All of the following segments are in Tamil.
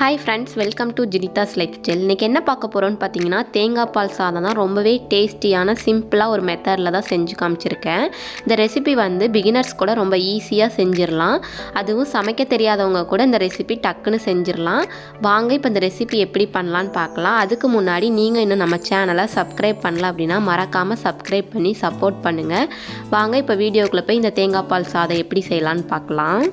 Hi friends welcome to Jinidas life style இன்றைக்கி என்ன பார்க்க போகிறோன்னு பார்த்தீங்கன்னா தேங்காய் பால் சாதம் தான் ரொம்பவே டேஸ்டியான சிம்பிளாக ஒரு மெத்தடில் தான் செஞ்சு காமிச்சிருக்கேன். இந்த ரெசிபி வந்து பிகினர்ஸ் கூட ரொம்ப ஈஸியாக செஞ்சிடலாம். அதுவும் சமைக்க தெரியாதவங்க கூட இந்த ரெசிபி டக்குன்னு செஞ்சிடலாம். வாங்க இப்போ இந்த ரெசிபி எப்படி பண்ணலான்னு பார்க்கலாம். அதுக்கு முன்னாடி நீங்கள் இன்னும் நம்ம சேனலை சப்ஸ்கிரைப் பண்ணல அப்படின்னா மறக்காமல் சப்ஸ்கிரைப் பண்ணி சப்போர்ட் பண்ணுங்கள் வாங்க இப்போ வீடியோக்குள்ளே போய் இந்த தேங்காய் பால் சாதம் எப்படி செய்யலான்னு பார்க்கலாம்.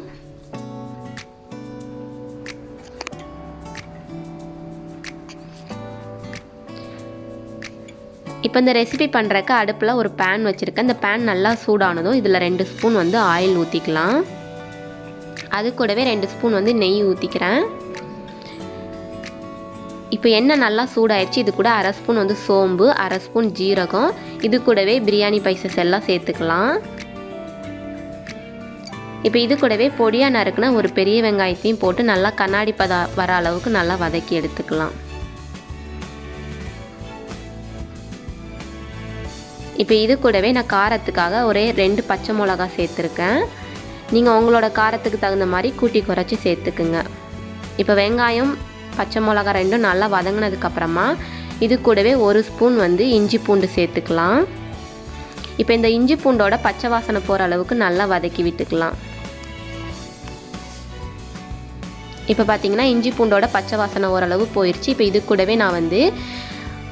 இப்போ இந்த ரெசிபி பண்ணுறக்கு அடுப்பில் ஒரு பேன் வச்சுருக்கேன். இந்த பேன் நல்லா சூடானதும் இதில் ரெண்டு ஸ்பூன் வந்து ஆயில் ஊற்றிக்கலாம் அது கூடவே ரெண்டு ஸ்பூன் வந்து நெய் ஊற்றிக்கிறேன் இப்போ எண்ணெய் நல்லா சூடாயிடுச்சு இது கூட அரை ஸ்பூன் வந்து சோம்பு அரை ஸ்பூன் ஜீரகம். இது கூடவே பிரியாணி பைசஸ் எல்லாம் சேர்த்துக்கலாம். இப்போ இது கூடவே பொடியாக நறுக்குனா ஒரு பெரிய வெங்காயத்தையும் போட்டு நல்லா கண்ணாடி பதா வர அளவுக்கு நல்லா வதக்கி எடுத்துக்கலாம். இப்போ இது கூடவே நான் காரத்துக்காக ஒரே ரெண்டு பச்சை மிளகா சேர்த்துருக்கேன். நீங்கள் உங்களோட காரத்துக்கு தகுந்த மாதிரி கூட்டி குறைச்சி சேர்த்துக்குங்க. இப்போ வெங்காயம் பச்சை மிளகா ரெண்டும் நல்லா வதங்கினதுக்கப்புறமா இது கூடவே ஒரு ஸ்பூன் வந்து இஞ்சி பூண்டு சேர்த்துக்கலாம். இப்போ இந்த இஞ்சி பூண்டோட பச்சை வாசனை போகிற அளவுக்கு நல்லா வதக்கி விட்டுக்கலாம். இப்போ பார்த்தீங்கன்னா இஞ்சி பூண்டோட பச்சை வாசனை ஓரளவு போயிடுச்சு இப்போ இது கூடவே நான் வந்து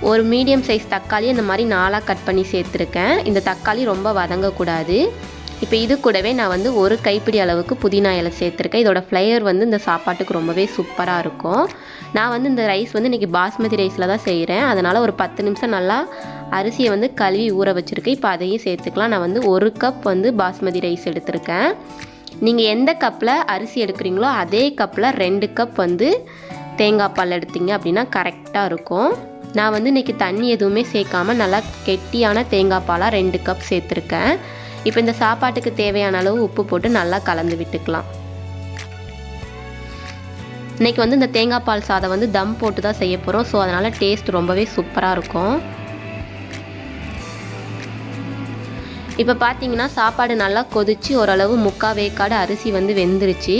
ஒரு மீடியம் சைஸ் தக்காளி இந்த மாதிரி நாலாக கட் பண்ணி சேர்த்துருக்கேன். இந்த தக்காளி ரொம்ப வதங்கக்கூடாது. இப்போ இது கூடவே நான் வந்து ஒரு கைப்பிடி அளவுக்கு புதினா இலை சேர்த்துருக்கேன். இதோட ஃப்ளேவர் வந்து இந்த சாப்பாட்டுக்கு ரொம்பவே சூப்பராக இருக்கும். நான் வந்து இந்த ரைஸ் வந்து இன்றைக்கி பாஸ்மதி ரைஸில் தான் செய்கிறேன் அதனால் ஒரு பத்து நிமிஷம் நல்லா அரிசியை வந்து கழுவி ஊற வச்சுருக்கேன். இப்போ அதையும் சேர்த்துக்கலாம். நான் வந்து ஒரு கப் வந்து பாஸ்மதி ரைஸ் எடுத்திருக்கேன். நீங்கள் எந்த கப்பில் அரிசி எடுக்கிறீங்களோ அதே கப்பில் ரெண்டு கப் வந்து தேங்காய் பால் எடுத்தீங்க அப்படின்னா கரெக்டாக இருக்கும். நான் வந்து இன்றைக்கி தண்ணி எதுவுமே சேர்க்காமல் நல்லா கெட்டியான தேங்காய் பாலாக ரெண்டு கப் சேர்த்துருக்கேன். இப்போ இந்த சாப்பாட்டுக்கு தேவையான அளவு உப்பு போட்டு நல்லா கலந்து விட்டுக்கலாம். இன்றைக்கி வந்து இந்த தேங்காய் பால் சாதம் வந்து தம் போட்டு தான் செய்ய போகிறோம் ஸோ அதனால் டேஸ்ட் ரொம்பவே சூப்பராக இருக்கும். இப்போ பார்த்தீங்கன்னா சாப்பாடு நல்லா கொதிச்சு ஓரளவு முக்கா வேக்காடு அரிசி வந்து வெந்துருச்சு.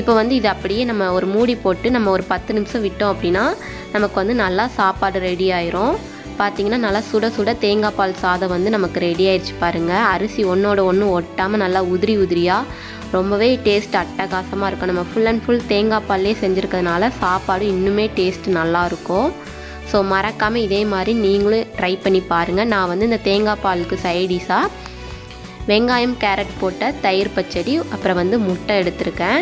இப்போ வந்து இது அப்படியே நம்ம ஒரு மூடி போட்டு நம்ம ஒரு பத்து நிமிஷம் விட்டோம் அப்படின்னா நமக்கு வந்து நல்லா சாப்பாடு ரெடி ஆயிரும். பார்த்தீங்கன்னா நல்லா சுட சுட தேங்காய் பால் சாதம் வந்து நமக்கு ரெடி ஆயிடுச்சு பாருங்கள் அரிசி ஒன்றோட ஒன்று ஒட்டாமல் நல்லா உதிரி உதிரியாக ரொம்பவே டேஸ்ட் அட்டகாசமாக இருக்கும். நம்ம ஃபுல் அண்ட் ஃபுல் தேங்காய் பால்லே செஞ்சுருக்கிறதுனால சாப்பாடு இன்னுமே டேஸ்ட் நல்லாயிருக்கும் ஸோ மறக்காமல் இதே மாதிரி நீங்களும் ட்ரை பண்ணி பாருங்கள் நான் வந்து இந்த தேங்காய் பாலுக்கு சைடிஷாக வெங்காயம் கேரட் போட்ட தயிர் பச்சடி அப்புறம் வந்து முட்டை எடுத்திருக்கேன்.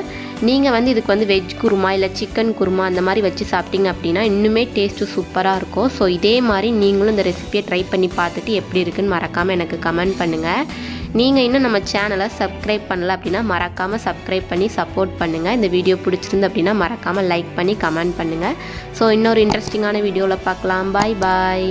நீங்கள் வந்து இதுக்கு வந்து வெஜ் குருமா இல்லை சிக்கன் குருமா அந்த மாதிரி வச்சு சாப்பிட்டீங்க அப்படின்னா இன்னுமே டேஸ்ட்டு சூப்பராக இருக்கும். ஸோ இதே மாதிரி நீங்களும் இந்த ரெசிபியை ட்ரை பண்ணி பார்த்துட்டு எப்படி இருக்குன்னு மறக்காமல் எனக்கு கமெண்ட் பண்ணுங்கள் நீங்கள் இன்னும் நம்ம சேனலை சப்ஸ்கிரைப் பண்ணல அப்படின்னா மறக்காமல் சப்ஸ்கிரைப் பண்ணி சப்போர்ட் பண்ணுங்கள் இந்த வீடியோ பிடிச்சிருந்து அப்படின்னா மறக்காமல் லைக் பண்ணி கமெண்ட் பண்ணுங்கள் ஸோ இன்னொரு இன்ட்ரெஸ்டிங்கான வீடியோவில் பார்க்கலாம். பாய் பாய்